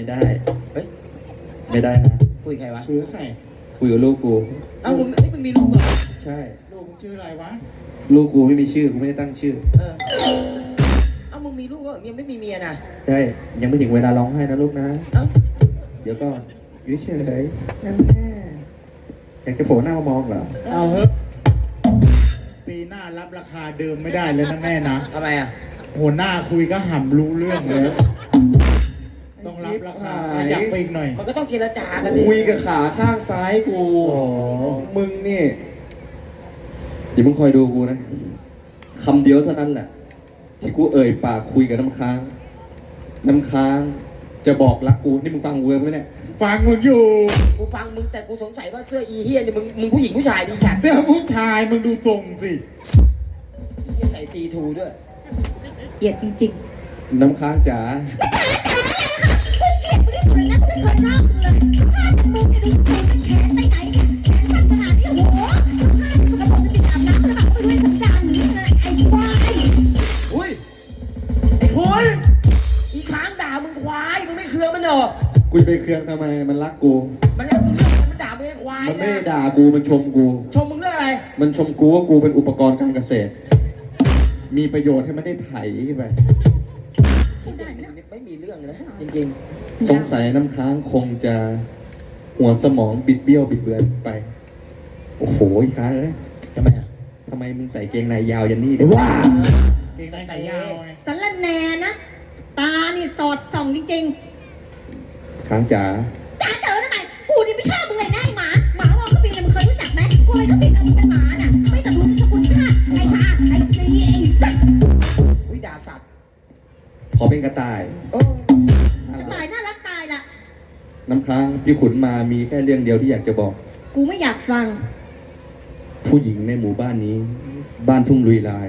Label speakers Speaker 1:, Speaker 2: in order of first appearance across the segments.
Speaker 1: ไม่ได้
Speaker 2: เอ้ย
Speaker 1: ไม่ได้นะ
Speaker 3: คุยใครวะ คุยกับใคร
Speaker 1: คุยกับลูกกู
Speaker 2: เอ้ามึงเอ้ยมึงมีลูกเหรอ
Speaker 1: ใช่
Speaker 3: ลูกมึงชื่ออะไรวะ
Speaker 1: ลูกกูไม่มีชื่อกูไม่ได้ตั้งชื่อ
Speaker 2: เออเอ้ามึงมีลูกเหยังไม่มีเมียนะ
Speaker 1: ใช่ยังไม่ถึงเวลาร้องไห้นะลูกนะ
Speaker 2: เอ้า
Speaker 1: เดี๋ยวก็อยู่เฉยๆนั่นแน่อยากจะโผล่หน้ามามองเหรอ
Speaker 3: เอาเฮ้ปีหน้ารับราคาเดิมไม่ได้แล้วนะแม่นะ
Speaker 2: ทำไมอะ
Speaker 3: หัวหน้าคุยก็ห่ำรู้เรื่องเลย ต้องรับราคาอยากไปอีกหน่อย
Speaker 2: มันก็ต้องเจรจากันสิ
Speaker 1: คุยกับขาข้างซ้ายกู
Speaker 3: โอ้
Speaker 1: มึงนี่เดี๋ยวมึงคอยดูกูนะคำเดียวเท่านั้นแหละ ที่กูเอ่ยปากคุยกับน้ำค้าง น้ำค้าง จะบอกรักกูนี่มึงฟังกูไหมเนี่ย
Speaker 3: ฟังมึงอยู่
Speaker 2: กูฟังมึงแต่กูสงสัยว่าเสื้ออีเฮียนี่มึงมึงผู้หญิงผู้ชายดีฉัน
Speaker 3: เสื้อผู้ชายมึงดูทรงสิ
Speaker 2: เฮียใส่ซีทูด้วย
Speaker 4: เกลียดจริง
Speaker 1: น้ำค้างจ๋า
Speaker 4: อบมึงเลยถ้ามึงจะดีกูจะแขนไปไหนเนี่ยแขนสั้นขนาดนี้โอ้โหถ้ามึงกระบอกจะติดอาบน้ำแล้วแบบไปด้วยสันดานนี้เลยไอ้ควาย
Speaker 2: อุ้ยไอ้คุณอีค้างด่ามึงควายมึงไม่เคืองมันเหรอ
Speaker 1: กูจะไปเครื่องทำไมมันรักกู
Speaker 2: มันแล้วมึงเรื่องมันด่ามึงไอ้ควาย
Speaker 1: มันไม่
Speaker 2: นะ
Speaker 1: ได้ด่ากูมันชมกู
Speaker 2: ชมมึงเรื่องอะไร
Speaker 1: มันชมกูว่ากูเป็นอุปกรณ์การเกษตร มีประโยชน์ให้มันได้ไถไป
Speaker 2: ไม่มีเรื่องนะจริง
Speaker 1: สงสัยน้ำค้างคงจะหัวสมองบิดเบี้ยวบิดเบือนไป โอ้โหอีกค้างเลย
Speaker 2: ๆทำไมอะ
Speaker 1: ทำไมมึงใส่เกงในยาวยันนี่เนี่ย
Speaker 3: ว้าเกงในขายาวไง
Speaker 4: สารแหนนะ ตานี่สอดส่องจริง
Speaker 1: ค้างจ๋า
Speaker 4: ๆจ้าเจอทำไมกูนี่ไม่ชอบมึงเลยนะไอ้หมา หมาวองกระบินน่ะมึงเคยรู้จักไหมกูเลยกระบินเอามึงเป็นหมาน่ะ ไม่แต่ดูที่สกุลชาติไอ้ทาไอ้ซีไอ้สัตว์
Speaker 2: อุ้ยด่าสัตว์
Speaker 1: ขอเป็นกระต่าย
Speaker 2: โอ้
Speaker 4: น้ำ
Speaker 1: ค้างพี่ขุนมามีแค่เรื่องเดียวที่อยากจะบอก
Speaker 4: กูไม่อยากฟัง
Speaker 1: ผู้หญิงในหมู่บ้านนี้ บ้านทุ่งลุยลาย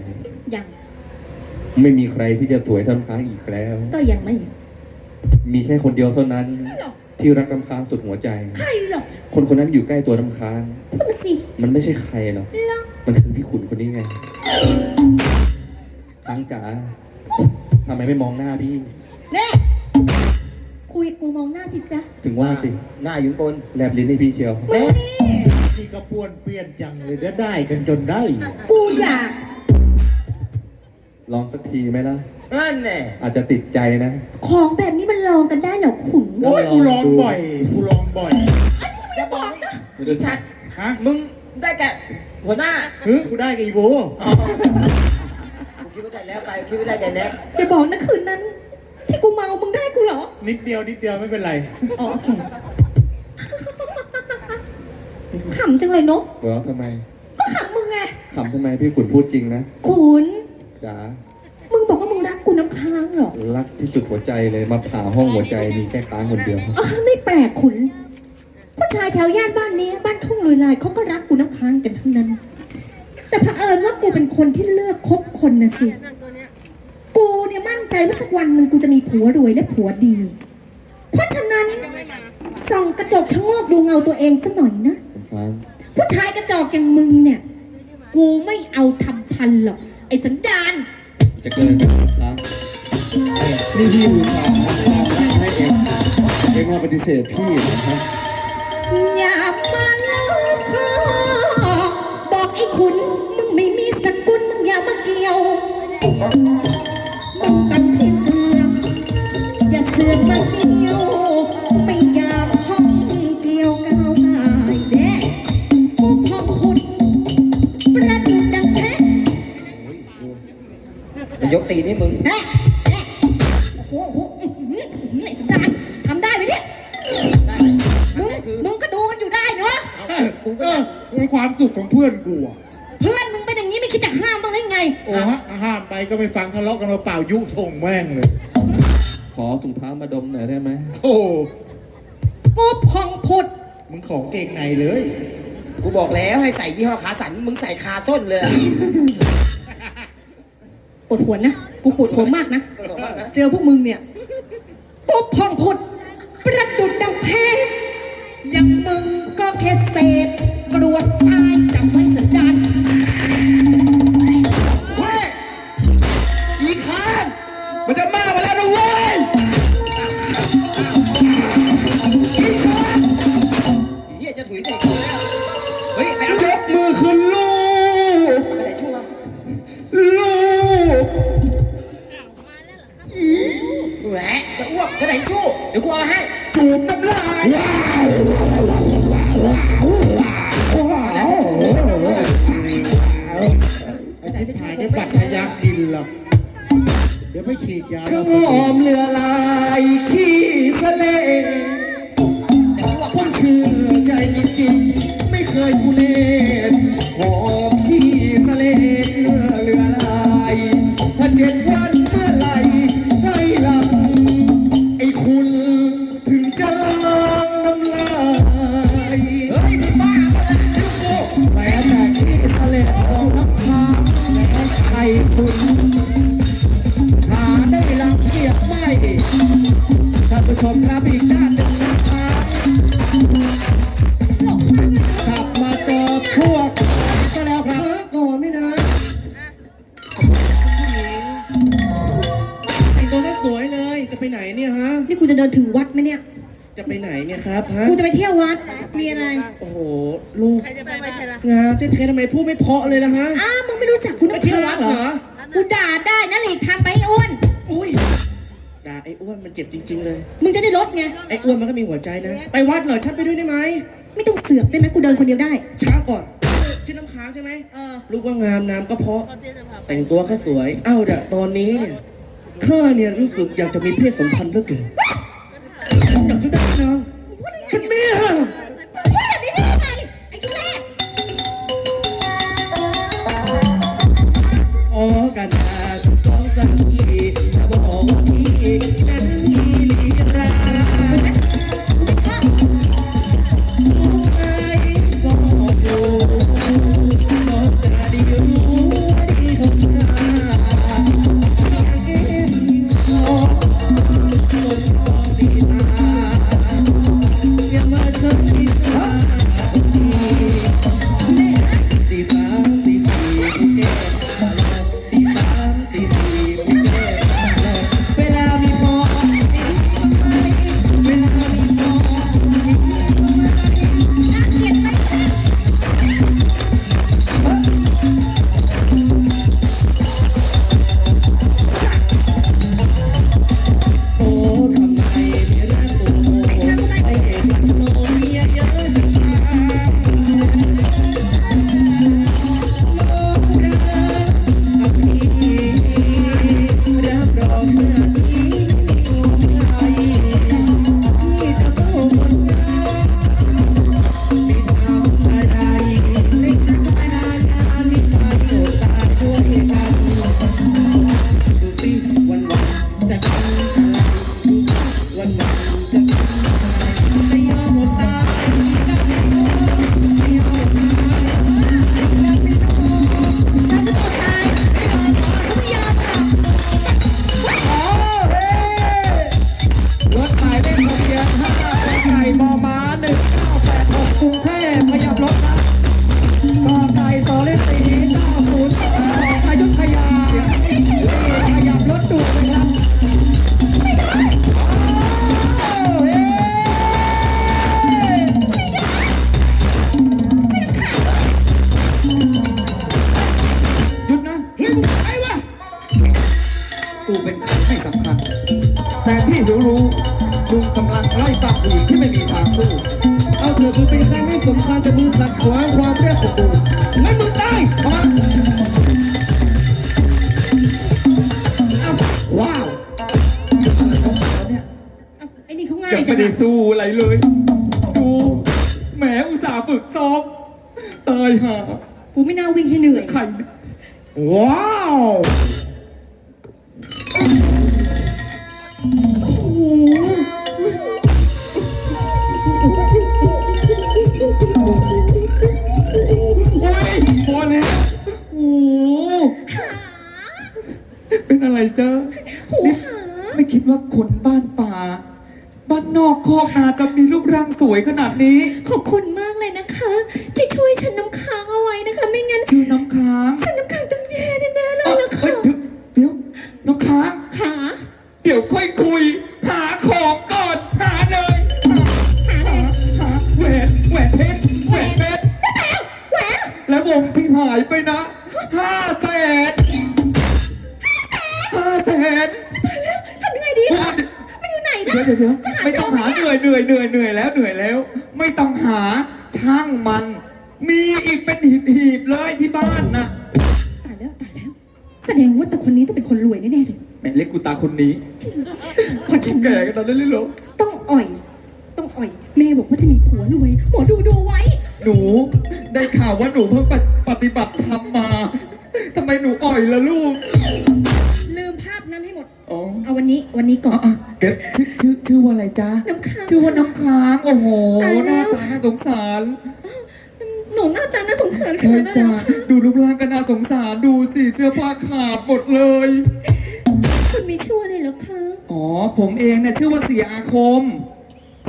Speaker 4: ยัง
Speaker 1: ไม่มีใครที่จะสวยเท่าน้ำค้างอีกแล้ว
Speaker 4: ก็ยังไม่
Speaker 1: มีแค่คนเดียวเท่านั้น
Speaker 4: หรอก
Speaker 1: ที่รักน้ำค้างสุดหัวใจ
Speaker 4: ใครหรอก
Speaker 1: คนคนนั้นอยู่ใกล้ตัวน้ำค้าง
Speaker 4: พูดมาสิ
Speaker 1: มันไม่ใช่ใครหรอก
Speaker 4: หรอก
Speaker 1: มันคือพี่ขุนคนนี้ไง ค้างจ๋าทำไมไม่มองหน้าพี่
Speaker 4: เน่ คุยกูมองหน้าสิจ๊ะ
Speaker 1: ถึงว่าสิ
Speaker 2: หน้าอยู่บน
Speaker 1: แลบลิ้นให้พี่เชียว
Speaker 4: มึงนี่
Speaker 3: ที่กระปวนเปลี่ยนจังเลยได้ได้กันจนได้
Speaker 4: กูอยาก
Speaker 1: ลองสักทีไหมล่ะ
Speaker 2: นั่นแน่
Speaker 1: อาจจะติดใจนะ
Speaker 4: ของแบบนี้มันลองกันได้เหรอขุน
Speaker 3: โอ้ยกูลองบ่อยกูลองบ่อย
Speaker 2: อย่าบอกนะอีชัด
Speaker 3: ฮะ
Speaker 2: มึงได้แก่หัวหน้า
Speaker 3: เฮ้ยกูได้กับอีโบ
Speaker 2: กูคิดว่าได้แล้วไปคิดว่าได้แต่แนบ
Speaker 4: อย่าบอกนะคืนนั้น ที่กูเมา มึงได้กูเหรอ
Speaker 3: นิดเดียวนิดเดียวไม่เป็นไร
Speaker 4: อ๋อโอเคขำจังเลยเนก
Speaker 1: หัวเราะทำไม
Speaker 4: ก็ขำมึงไง
Speaker 1: ขำทำไมพี่ขุนพูดจริงนะ
Speaker 4: ขุน
Speaker 1: จ๋า
Speaker 4: มึงบอกว่ามึงรักกูน้ำค้างเหรอ
Speaker 1: รักที่สุดหัวใจเลยมาผ่าห้องหัวใจมีแค่ค้างคนเดียว
Speaker 4: อ๋อไม่แปลกขุน ผู้ชายแถวย่านบ้านนี้ บ้านทุ่งลุยลายเขาก็รักกูน้ำค้างกันทั้งนั้น แต่เผอิญว่ากูเป็นคนที่เลือกคบคนนะสิกูเนี่ยมั่นใจ ว่าสักวันหนึ่งกูจะมีผัวรวยและผัวดี เพราะฉะนั้นส่องกระจกชะโงกดูเงาตัวเองสักหน่อยนะ
Speaker 1: ค้าง
Speaker 4: ผู้ชายกระจอกอย่างมึงเนี่ย กูไม่เอาทำพันหรอก ไอ้สันดาน
Speaker 1: จะเกินไปค้างนี่พี่อุตส่าห์ทำความรักให้เองเองมาปฏิเสธพี่นะครับ
Speaker 4: อย่ามาเล่าข้อบอกไอ้คุณ มึงไม่มีสกุลมึงอย่ามาเกี่ยว ยวไม่อยากห้องเกี่ยวก้าวกายแน่กูพองขุดประดุดดังเพชร
Speaker 2: มันยกตีนให้มึง
Speaker 4: แน่แน่โอ้โหโอ้โหอื้อหืออื้อหือไอ้สันดานทำได้ไหมเนี่ย
Speaker 2: ได้
Speaker 4: มึง
Speaker 2: ได้คือ
Speaker 4: มึงก็ดูกันอยู่ได้เนาะ
Speaker 3: กูก็เป็นความสุขของเพื่อนกูอะ
Speaker 4: เพื่อนมึงเป็นอย่างนี้ไม่คิดจะห้ามบ้างหรือไง
Speaker 3: โอ้ฮะห้ามไปก็ไม่ฟังทะเลาะกันมาเปล่ายุส่งแม่งเลย
Speaker 1: ขอถุงเท้ามาดมหน่อยได้ไหม
Speaker 3: โอ้
Speaker 4: กูพองผุด
Speaker 3: มึงของเก่งในเลย
Speaker 2: กูบอกแล้วให้ใส่ยี่ห้อขาสัน มึงใส่คาส้นเลยอะ
Speaker 4: ปวดหัวนะ กูปวดหัวมากนะ เจอพวกมึงเนี่ย กูพองผุด ประดุดดังเพชรอย่างมึงก็แค่เศษกรวดทราย
Speaker 1: แห
Speaker 2: วะจะอ้วกกระดาษชั่วเดี๋ยวกูเอามาให้
Speaker 5: จูบน้ำลาย
Speaker 6: ไอ้ที่ถ่ายได้บัตรทะยักกินหรอกเดี๋ยวไปฉีดยา
Speaker 5: ข้าวหอมเรือลายขี้สะเล
Speaker 2: จะอ้วก
Speaker 5: ผมเชื่อใจจริงๆ ไม่เคยทุเลศ อีกด้านหนึ่งนะครับกลับมาเจอพวกก็แล้วครับก่อนไม่นานไอตัวนี้สวยเลย จะไปไหนเนี่ยฮะ
Speaker 4: นี่กูจะเดินถึงวัดไหมเนี่ย
Speaker 5: จะไปไหนเนี่ยครับฮะ
Speaker 4: กูจะไปเที่ยววัด มีอะไร
Speaker 5: โอ้โห ลูก
Speaker 7: ใครจะไปไปล่ะ
Speaker 5: งามเท่ๆทำไมพูดไม่เพราะเลยนะฮะ
Speaker 4: อ้าวมึงไม่รู้จักกู
Speaker 5: ไป
Speaker 4: นะ
Speaker 5: เที่ยววัดเหรอ
Speaker 4: อ้อ้วน
Speaker 5: มันเจ็บจริง ๆ เลย
Speaker 4: มึงจะได้ลดไง
Speaker 5: ไอ้อ้วนมันก็มีหัวใจนะ ไปวัดเหรอฉันไปด้วยได้ไหม
Speaker 4: ไม่ต้องเสือกได้ไหมกูเดินคนเดียวได้
Speaker 5: ช้าก่อนชื่อน้ำค้างใช่ไหม
Speaker 4: เออ
Speaker 5: ลูกว่างามนามก็เพราะ
Speaker 7: เขาเตี้ยจะพาไป
Speaker 5: แต่งตัวก็สวย เอ้าเดี๋ยวตอนนี้เนี่ยข้าเนี่ยรู้สึกอยากจะมีเพศสัมพันธ์เหลือเกิน ขวางความ
Speaker 8: เรียกของ
Speaker 6: กูงั้
Speaker 5: นมึงตายเข้ามา
Speaker 6: ว้าว
Speaker 4: ไอ้นี่เขาง่าย
Speaker 8: ยัง
Speaker 4: จั
Speaker 8: ไม่
Speaker 4: ง
Speaker 8: ได้
Speaker 4: อะ
Speaker 8: สู้อะไรเลย ดูแหมอุตส่าห์ฝึกซ้อมตายห่า
Speaker 4: กูไม่น่าวิ่งให้เหนื่อย
Speaker 8: ใคร
Speaker 6: ว้าว
Speaker 8: เป็นอะไรจ้านี่ไม่คิดว่าคนบ้านป่า บ้านนอกโคกนาจะมีรูปร่างสวยขนาดนี้
Speaker 4: ขอบคุณมากเลยนะคะ ที่ช่วยฉันน้ำค้างเอาไว้นะคะ ไม่งั้น
Speaker 8: ชื่อน้ำค้าง
Speaker 4: ฉันน้ำค้างต้องแย่แน่ๆเลย
Speaker 8: อะ
Speaker 4: นะ
Speaker 8: เฮ้
Speaker 4: คะ
Speaker 8: ยเดี๋ยวเดี๋ยวน้ำค้าง
Speaker 4: ขา
Speaker 8: เดี๋ยวค่อยคุย หาของก่อนหาเลยหาหาหาแหวนแหวนเพชร
Speaker 6: วงที่หายไปนะห้าแสน
Speaker 4: ยู่ไหน
Speaker 6: เดี๋ยว
Speaker 4: ล่ะ
Speaker 6: เดี๋ยวเดี๋ยว
Speaker 4: จะหา
Speaker 6: ไม่ต้องหา
Speaker 4: เจ
Speaker 6: เหนื่อยเหนื่อยเหนื่อยเหนื่อยแล้วเหนื่อยแล้ว ไม่ต้องหาช่างมัน มีอีกเป็นหีบหีบๆเลยที่บ้านนะ
Speaker 4: ตายแล้วตายแล้ว แสดงว่าแต่คนนี้ต้องเป็นคนรวยแน่ๆเลย
Speaker 6: แม่เล็กกูตาคนนี้
Speaker 4: เพราะฉะ
Speaker 6: แก่
Speaker 4: นั้น
Speaker 6: กันแล้วเลยเหรอ
Speaker 4: ต้องอ่อย ต้องอ่อย แม่บอกว่าจะมีผัวรวยหมอดูดูไว้
Speaker 6: หนูได้ข่าวว่าหนูเพิ่งปฏิบัติธรรมมาทำไมหนูอ่อยล่ะลูก
Speaker 4: เอาวันนี้วันนี้ก่อน
Speaker 6: อะเดี๋ยวชื่อชื่อชื่อว่าอะไรจ๊ะ
Speaker 4: น้ำค้าง
Speaker 6: ชื่อว่าน้ำค้างโอ้โห
Speaker 4: ตาย
Speaker 6: ห
Speaker 4: แล้
Speaker 6: น้าวตาน่าสงสาร
Speaker 4: หนูหน้าตาน่าสงสารข
Speaker 6: ใช่
Speaker 4: นาดนั้น
Speaker 6: จ้ะ
Speaker 4: เหรอคะ
Speaker 6: ดูรูปร่างก็น่าสงสารดูสิเสื้อผ้าขาดหมดเลย
Speaker 4: คุณมีชื่ออะไรเหรอคะ
Speaker 6: อ๋อ ผมเองเนี่ยชื่อว่าเสียอาคม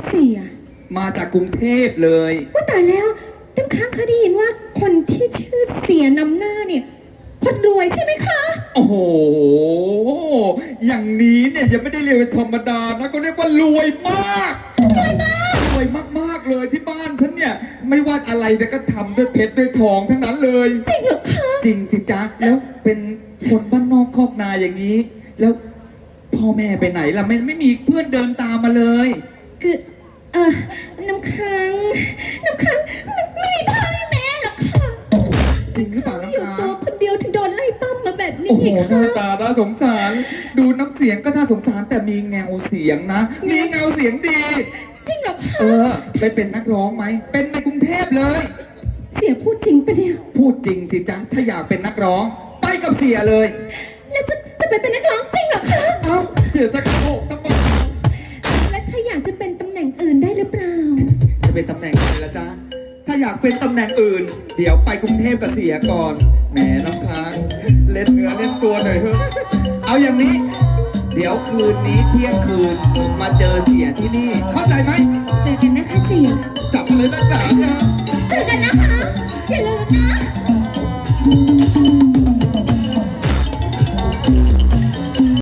Speaker 4: เสีย
Speaker 6: มาจากกรุงเทพเลย
Speaker 4: ว่าตายแล้วน้ำค้างเคยได้ยินว่าคนที่ชื่อเสียนำหน้าเนี่ยคนรวยใช่ไหมคะ
Speaker 6: โอ้โห อย่างนี้เนี่ยยังไม่ได้เรียกว่าธรรมดานะก็เรียกว่ารวยมากรวยมากรวยมากๆเลยที่บ้านฉันเนี่ย ไม่ว่าอะไรแต่ก็ทำด้วยเพชรด้วยทองทั้งนั้นเลย
Speaker 4: จริงเหรอคะ
Speaker 6: จริงสิจ๊ะแล้วเป็นคนบ้านนอกคอกนาอย่างนี้ แล้วพ่อแม่ไปไหนล่ะไม่ไม่มีเพื่อนเดินตามมาเลย
Speaker 4: คือเออน้ำค้างน้ำค้างไม่ไม่มีพ่อไม่แม่หรอกค่ะ
Speaker 6: จริงหรือเปล่า
Speaker 4: อยู่
Speaker 6: น้ำ
Speaker 4: ตั
Speaker 6: ค้าว
Speaker 4: คนเดียวถึงโดนไล่ปั้มมาแบบนี้
Speaker 6: โอ้โหห
Speaker 4: ค่ะ
Speaker 6: น้าตาน่าสงสาร ดูน้ำเสียงก็น่าสงสารแต่มีเงาเสียงนะ มีเงาเสียงดี
Speaker 4: จริงเหรอคะ
Speaker 6: เออ ไปเป็นนักร้องไหม เป็นในกรุงเทพเลย
Speaker 4: เสียพูดจริงปะเนี่ย
Speaker 6: พูดจริงสิจ๊ะ ถ้าอยากเป็นนักร้อง ไปกับเสียเลย
Speaker 4: แล้วจะจะไปเป็นนักร้องจริงเหรอคะ
Speaker 6: เอ้าเสียจะโกหกทำไม
Speaker 4: และถ้าอยากจะเป็นตำแหน่งอื่นได้หรือเปล่า
Speaker 6: จะเป็นตำแหน่งอะไรละจ๊ะ ถ้าอยากเป็นตำแหน่งอื่น เดี๋ยวไปกรุงเทพกับเสียก่อน แหมน้ำค้าง เล่นเนื้อเล่นตัวหน่อยเถอะ เอาอย่างนี้ เดี๋ยวคืนนี้เที่ยงคืนมาเจอเสียที่นี่ เข้าใจไหม
Speaker 4: เจอกันนะคะเสีย
Speaker 6: จับมาเลยนักหนาเนี่ย
Speaker 4: เจอกันนะคะอย่าลืมนะ